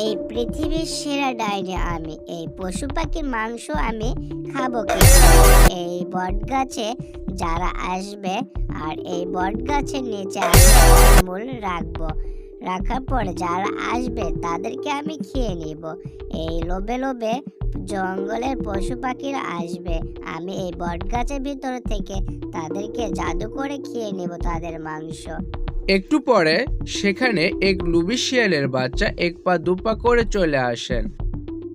এই পৃথিবীর সেরা ডাইনি আমি, এই পশু পাখির মাংস আমি খাব এই বট গাছে যারা আসবে আর এই বট গাছের নিচে আমি ফলমূল রাখব। রাখার পর যারা আসবে তাদেরকে আমি খেয়ে নিব। এই লোভে লোভে জঙ্গলের পশু পাখিরা আসবে। আমি এই বট গাছের ভিতর থেকে তাদেরকে জাদু করে খেয়ে নেব তাদের মাংস। একটু পরে সেখানে এক লুবি শিয়ালের বাচ্চা এক পা দু পা করে চলে আসেন।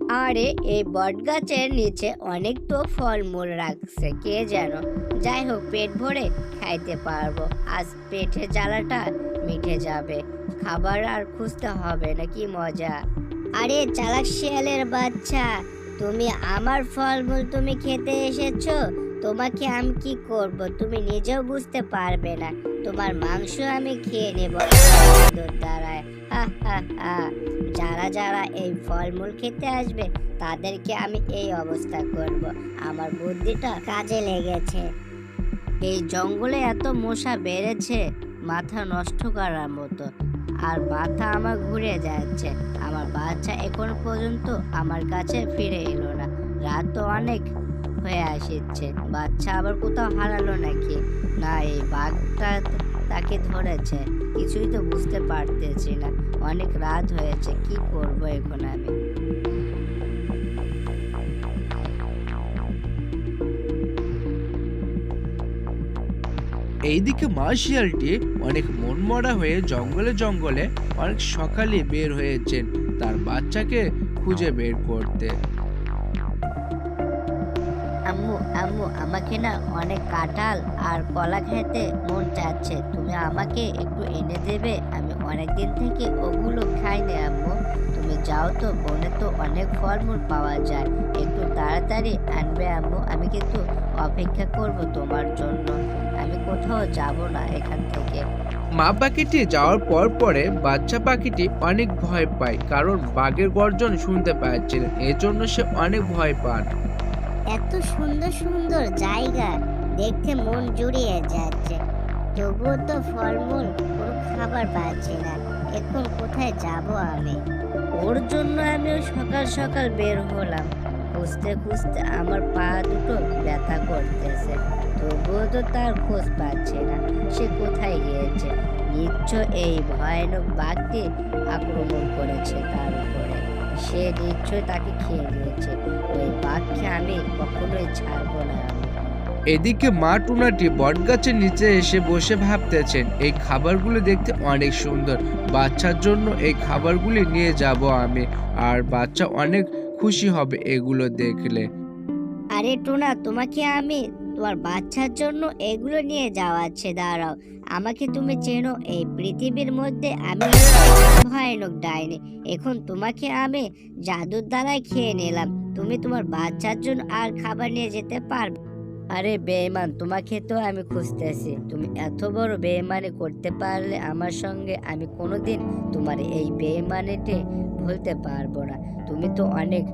আরে এই বট গাছের নিচে অনেক তো ফলমূল রাখছে, কে যেন। যাই হোক, পেট ভরে খাইতে পারব। আজ পেটের জ্বালাটা মিটে যাবে। খাবার আর খুঁজতে হবে না কি মজা? আরে চালাক শিয়ালের বাচ্চা, তুমি আমার ফলমূল তুমি খেতে এসেছ, তোমাকে আমি কি করব? তুমি নিজেও বুঝতে পারবে না। তোমার মাংস আমি খেয়ে নেব। দ্বারায় যারা যারা এই ফলমূল খেতে আসবে, তাদেরকে আমি এই অবস্থা করব। আমার বুদ্ধিটা কাজে লেগেছে। এই জঙ্গলে এত মশা বেড়েছে, মাথা নষ্ট করার মতো। আর মাথা আমার ঘুরে যাচ্ছে। আমার বাচ্চা এখন পর্যন্ত আমার কাছে ফিরে এলো না। রাত তো অনেক হয়ে আসছে। বাচ্চা আবার কোথাও হারালো নাকি? না এই বাঘটা তাকে ধরেছে। কিছুই তো বুঝতে পারতেছি না। অনেক রাত হয়েছে, কি করব এখন আমি? এইদিকে মা শিয়ালটি অনেক মনমরা হয়ে জঙ্গলে জঙ্গলে অনেক সকালে বের হয়েছেন তার বাচ্চাকে খুঁজে বের করতে। আম্মু, আমাকে না অনেক কাঁঠাল আর কলা খেতে মন চাচ্ছে। তুমি আমাকে একটু এনে দেবে? আমি অনেক দিন থেকে ওগুলো খাইনি আম্মু। তুমি যাও তো, বনে তো অনেক ফলমূল পাওয়া যায়। একটু তাড়াতাড়ি আনবে আম্মু, আমি কিন্তু অপেক্ষা করব তোমার জন্য। আমি কোথাও যাব না এখান থেকে। মা পাখিটি যাওয়ার পর পরে বাচ্চা পাখিটি অনেক ভয় পায়, কারণ বাঘের গর্জন শুনতে পাচ্ছিলেন এজন্য সে অনেক ভয় পান। এত সুন্দর সুন্দর জায়গা দেখতে মন জুড়িয়ে যাচ্ছে। তবুও তো ফলমূল কোনো খাবার পাচ্ছি না। এখন কোথায় যাব আমি? ওর জন্য আমিও সকাল সকাল বের হলাম। খুঁজতে খুঁজতে আমার পা দুটো ব্যথা করতেছে। তবুও তো তার খোঁজ পাচ্ছে না। সে কোথায় গিয়েছে? নিশ্চয় এই ভয়ানক বাঘটি আক্রমণ করেছে তার উপরে। সে নিশ্চয় তাকে খেয়ে নিয়েছে। ওই বাঘকে আমি কখনোই ছাড়বো না। এদিকে মা টুনাটি বটগাছের নিচে এসে বসে ভাবতেছেন এই খাবারগুলো দেখতে অনেক সুন্দর। বাচ্চার জন্য এই খাবারগুলি নিয়ে যাব আমি আর বাচ্চা অনেক খুশি হবে এগুলো দেখলে। আরে টোনা তোমাকে আমি তোমার বাচ্চার জন্য এগুলো নিয়ে যাওয়া আছে দাঁড়াও। আমাকে তুমি চেনো, এই পৃথিবীর মধ্যে আমি ভয়ানক ডাইনি এখন তোমাকে আমি জাদুর দ্বারাই খেয়ে নিলাম। তুমি তোমার বাচ্চার জন্য আর খাবার নিয়ে যেতে পারবে আরে বেঈমান, তোমাকে তো আমি খুঁজতেছি। তুমি এত বড় বেঈমানি করতে পারলে আমার সঙ্গে আমি কোনোদিন তোমার এই বেঈমানিটি ভুলতে পারব না। তুমি তো অনেক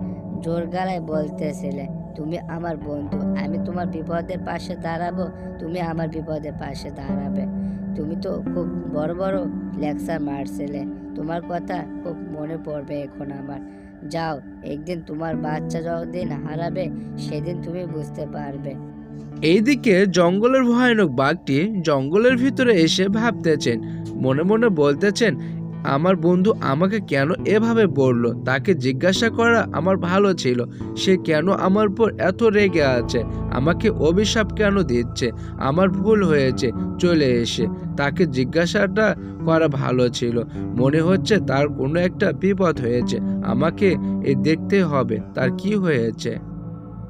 জোর গলায় বলতেছিলে। তুমি আমার বন্ধু। আমি তোমার বিপদের পাশে দাঁড়াবো, তুমি আমার বিপদের পাশে দাঁড়াবে। তুমি তো খুব বড় বড় লেকচার মারছিলে। তোমার কথা খুব মনে পড়বে এখন আমার। যাও, একদিন তোমার বাচ্চা যতদিন হারাবে, সেদিন তুমি বুঝতে পারবে। এইদিকে জঙ্গলের ভয়ানক বাঘটি জঙ্গলের ভিতরে এসে ভাবতেছেন, মনে মনে বলতেছেন আমার বন্ধু আমাকে কেন এভাবে বলল? তাকে জিজ্ঞাসা করা আমার ভালো ছিল। সে কেন আমার উপর এত রেগে আছে? আমাকে অভিশাপ কেন দিচ্ছে? আমার ভুল হয়েছে, চলে এসে। তাকে জিজ্ঞাসাটা করা ভালো ছিল। মনে হচ্ছে তার কোনো একটা বিপদ হয়েছে। আমাকে এ দেখতে হবে, তার কি হয়েছে?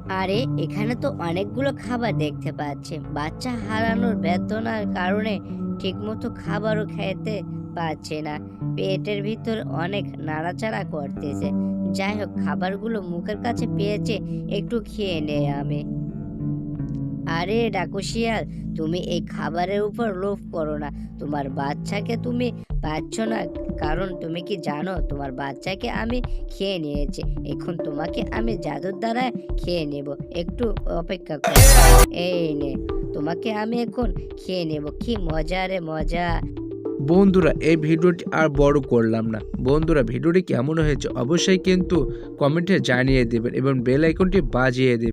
আরে, এখানে তো অনেকগুলো খাবার দেখতে পাচ্ছি। বাচ্চা হারানোর বেদনার কারণে ঠিকমতো খাবারও খেতে পাচ্ছে না। পেটের ভিতর অনেক নাড়াচাড়া করতেছে। যাই হোক খাবারগুলো মুখের কাছে পেয়েছে, একটু খেয়ে নে আমি। আরে ডাকুশিয়াল, তুমি এই খাবারের উপর লোভ করো না। তোমার বাচ্চাকে তুমি পাচ্ছ না, কারণ তুমি কি জানো, তোমার বাচ্চাকে আমি খেয়ে নিয়েছি। এখন তোমাকে আমি জাদুর দ্বারা খেয়ে নেব। একটু অপেক্ষা করো। এই নে, তোমাকে আমি এখন খেয়ে নেব। কি মজা রে, মজা। বন্ধুরা, এই ভিডিওটি আর বড় করলাম না। বন্ধুরা, ভিডিওটি কেমন হয়েছে অবশ্যই কিন্তু কমেন্টে জানিয়ে দেবেন এবং বেল আইকনটি বাজিয়ে দেবেন।